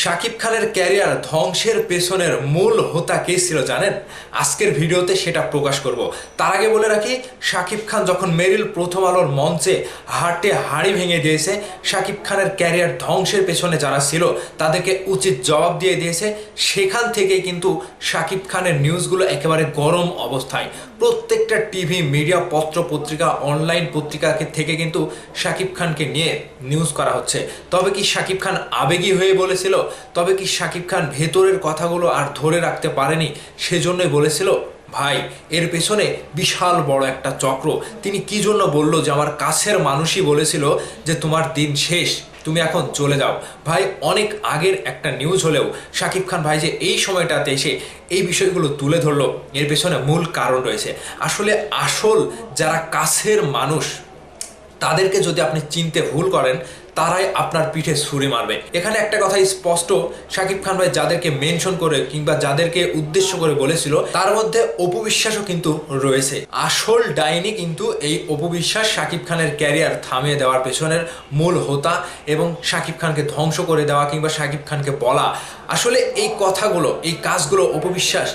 শাকিব খানের ক্যারিয়ার ধ্বংসের পেছনের মূল হোতা কে ছিল জানেন? আজকের ভিডিওতে সেটা প্রকাশ করব। তার আগে বলে রাখি শাকিব খান যখন মেরিল প্রথম আলোর মঞ্চে হাটে হাড়ি ভেঙে দিয়েছে শাকিব খানের ক্যারিয়ার ধ্বংসের পেছনে যারা ছিল তাদেরকে উচিত জবাব দিয়ে দিয়েছে। সেখান থেকে কিন্তু শাকিব খানের নিউজগুলো একেবারে গরম অবস্থায়। প্রত্যেকটা টিভি, মিডিয়া পত্র পত্রিকা অনলাইন পত্রিকা থেকে কিন্তু শাকিব খানকে নিয়ে নিউজ করা হচ্ছে। তবে কি শাকিব খান আবেগী হয়ে বলেছিল? তবে কি শাকিব খান ভেতরের কথাগুলো আর ধরে রাখতে পারেনি? সেজন্যই বলেছিল, ভাই, এর পেছনে বিশাল বড় একটা চক্র। তিনি কি জন্য বলল যে, আমার কাছের মানুষই বলেছিল যে, তোমার দিন শেষ, তুমি এখন চলে যাও। ভাই, অনেক আগের একটা নিউজ হলেও শাকিব খান ভাই যে এই সময়টাতে এসে এই বিষয়গুলো তুলে ধরলো, এর পেছনে মূল কারণ রয়েছে। আসলে আসল যারা কাছের মানুষ, তাদেরকে যদি আপনি চিনতে ভুল করেন তারাই আপনার পিঠে ছুরি মারবে। এখানে একটা কথা স্পষ্ট, শাকিব খান ভাই যাদেরকে মেনশন করে কিংবা যাদেরকে উদ্দেশ্য করে বলেছিল, তার মধ্যে অপবিশ্বাসও কিন্তু রয়েছে। আসল ডাইনি কিন্তু এই অপবিশ্বাস শাকিব খানের ক্যারিয়ার থামিয়ে দেওয়ার পেছনের মূল হোতা এবং শাকিব খানকে ধ্বংস করে দেওয়া কিংবা শাকিব খানকে বলা। আসলে এই কথাগুলো, এই কাজগুলো অপবিশ্বাস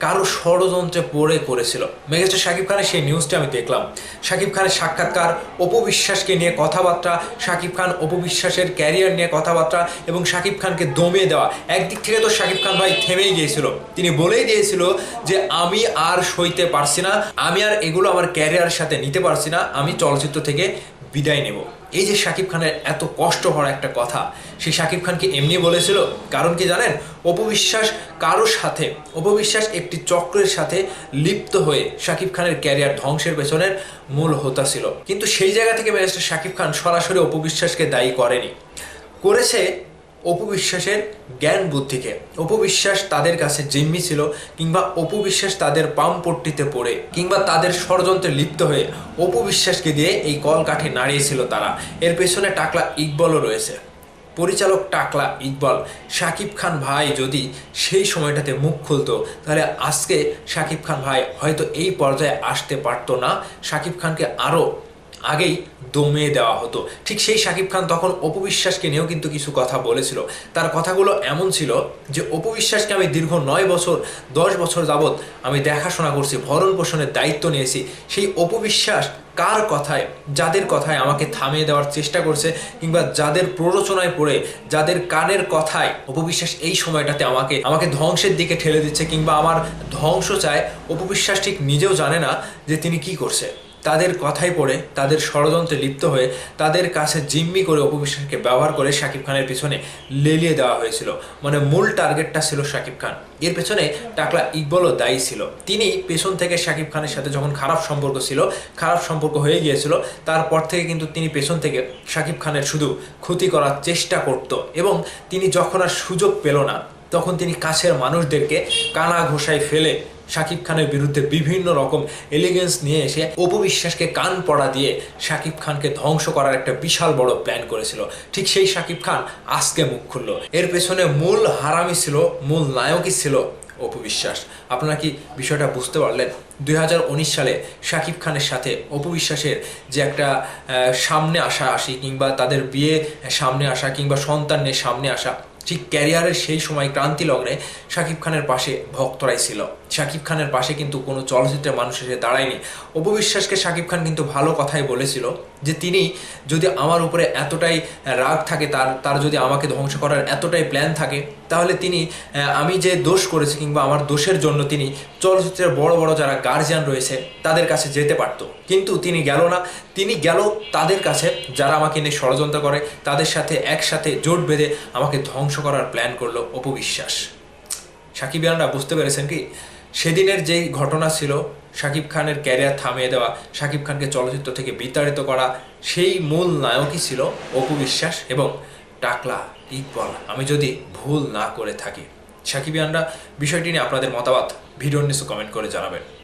কারও ষড়যন্ত্রে পড়ে করেছিল মেগাস্টার শাকিব খানের সেই নিউজটা আমি দেখলাম। শাকিব খানের সাক্ষাৎকার, অপবিশ্বাসকে নিয়ে কথাবার্তা, শাকিব খান অপবিশ্বাসের ক্যারিয়ার নিয়ে কথাবার্তা এবং শাকিব খানকে দমিয়ে দেওয়া। একদিক থেকে তো শাকিব খান ভাই থেমেই গিয়েছিল। তিনি বলেই দিয়েছিল যে, আমি আর সইতে পারছি না। আমি আর এগুলো আমার ক্যারিয়ারের সাথে নিতে পারছি না। আমি চলচ্চিত্র থেকে বিদায় নেব। এই যে শাকিব খানের এত কষ্ট হওয়ার একটা কথা, সেই শাকিব খানকে এমনি বলেছিল? কারণ কি জানেন? অপবিশ্বাস কারোর সাথে অপবিশ্বাস একটি চক্রের সাথে লিপ্ত হয়ে শাকিব খানের ক্যারিয়ার ধ্বংসের পেছনের মূল হোতা ছিল। কিন্তু সেই জায়গা থেকে ব্যারিস্টার শাকিব খান সরাসরি অপবিশ্বাসকে দায়ী করেনি। করেছে অপবিশ্বাসের জ্ঞান বুদ্ধিকে। অপবিশ্বাস তাদের কাছে জিম্মি ছিল, কিংবা অপবিশ্বাস তাদের পামপট্টিতে পড়ে, কিংবা তাদের ষড়যন্ত্রে লিপ্ত হয়ে অপবিশ্বাসকে দিয়ে এই কলকাঠি নাড়িয়েছিল তারা। এর পেছনে টাকলা ইকবলও রয়েছে। পরিচালক টাকলা ইকবল শাকিব খান ভাই যদি সেই সময়টাতে মুখ খুলতো, তাহলে আজকে শাকিব খান ভাই হয়তো এই পর্যায়ে আসতে পারতো না। শাকিব খানকে আরও আগেই দমিয়ে দেওয়া হতো। ঠিক সেই শাকিব খান তখন অপবিশ্বাসকে নিয়েও কিন্তু কিছু কথা বলেছিল। তার কথাগুলো এমন ছিল যে অপবিশ্বাসকে আমি দীর্ঘ নয় বছর, দশ বছর যাবৎ আমি দেখাশোনা করছি, ভরণ পোষণের দায়িত্ব নিয়েছি। সেই অপবিশ্বাস কার কথায়, যাদের কথায় আমাকে থামিয়ে দেওয়ার চেষ্টা করছে কিংবা যাদের প্ররোচনায় পড়ে, যাদের কানের কথায় অপবিশ্বাস এই সময়টাতে আমাকে আমাকে ধ্বংসের দিকে ঠেলে দিচ্ছে কিংবা আমার ধ্বংস চায় অপবিশ্বাস ঠিক নিজেও জানে না যে তিনি কি করছে। তাদের কথাই পড়ে, তাদের ষড়যন্ত্রে লিপ্ত হয়ে, তাদের কাছে জিম্মি করে অপবিশ্বাসকে ব্যবহার করে শাকিব খানের পিছনে লেলিয়ে দেওয়া হয়েছিল। মানে মূল টার্গেটটা ছিল শাকিব খান। এর পেছনে টাকলা ইকবলও দায়ী ছিল। তিনি পেছন থেকে শাকিব খানের সাথে যখন খারাপ সম্পর্ক ছিল, খারাপ সম্পর্ক হয়ে গিয়েছিল, তারপর থেকে কিন্তু তিনি পেছন থেকে শাকিব খানের শুধু ক্ষতি করার চেষ্টা করত এবং তিনি যখন আর সুযোগ পেল না তখন তিনি কাছের মানুষদেরকে কানা ঘোষায় ফেলে শাকিব খানের বিরুদ্ধে বিভিন্ন রকম এলিগেন্স নিয়ে এসে অপবিশ্বাসকে কান পড়া দিয়ে শাকিব খানকে ধ্বংস করার একটা বিশাল বড় প্ল্যান করেছিল। ঠিক সেই শাকিব খান আজকে মুখ খুলল। এর পেছনে মূল হারামি ছিল, মূল নায়কই ছিল অপবিশ্বাস। আপনারা কি বিষয়টা বুঝতে পারলেন? দুই হাজার উনিশ সালে শাকিব খানের সাথে অপবিশ্বাসের যে একটা সামনে আসা আসি কিংবা তাদের বিয়ে সামনে আসা কিংবা সন্তান নিয়ে সামনে আসা ঠিক ক্যারিয়ারের সেই সময় ক্রান্তি লগ্নে শাকিব খানের পাশে ভক্তরাই ছিল। শাকিব খানের পাশে কিন্তু কোনো চলচ্চিত্রের মানুষ এসে দাঁড়ায়নি। অপবিশ্বাসকে শাকিব খান কিন্তু ভালো কথাই বলেছিল যে তিনি যদি আমার উপরে এতটাই রাগ থাকে, তার তার যদি আমাকে ধ্বংস করার এতটাই প্ল্যান থাকে, তাহলে তিনি আমি যে দোষ করেছি কিংবা আমার দোষের জন্য তিনি চলচ্চিত্রের বড় বড় যারা গার্জিয়ান রয়েছে, তাদের কাছে যেতে পারতো। কিন্তু তিনি গেল না। তিনি গেল তাদের কাছে। যারা আমাকে নিয়ে ষড়যন্ত্র করে, তাদের সাথে একসাথে জোট বেঁধে আমাকে ধ্বংস করার প্ল্যান করল অপবিশ্বাস সাকিবিয়ানরা বুঝতে পেরেছেন কি? সেদিনের যেই ঘটনা ছিল শাকিব খানের ক্যারিয়ার থামিয়ে দেওয়া শাকিব খানকে চলচ্চিত্র থেকে বিতাড়িত করা, সেই মূল নায়কই ছিল অপবিশ্বাস এবং টাকলা ইকবল। আমি যদি ভুল না করে থাকি সাকিবিয়ানরা বিষয়টি নিয়ে আপনাদের মতামত ভিডিওর নিচে কমেন্ট করে জানাবেন।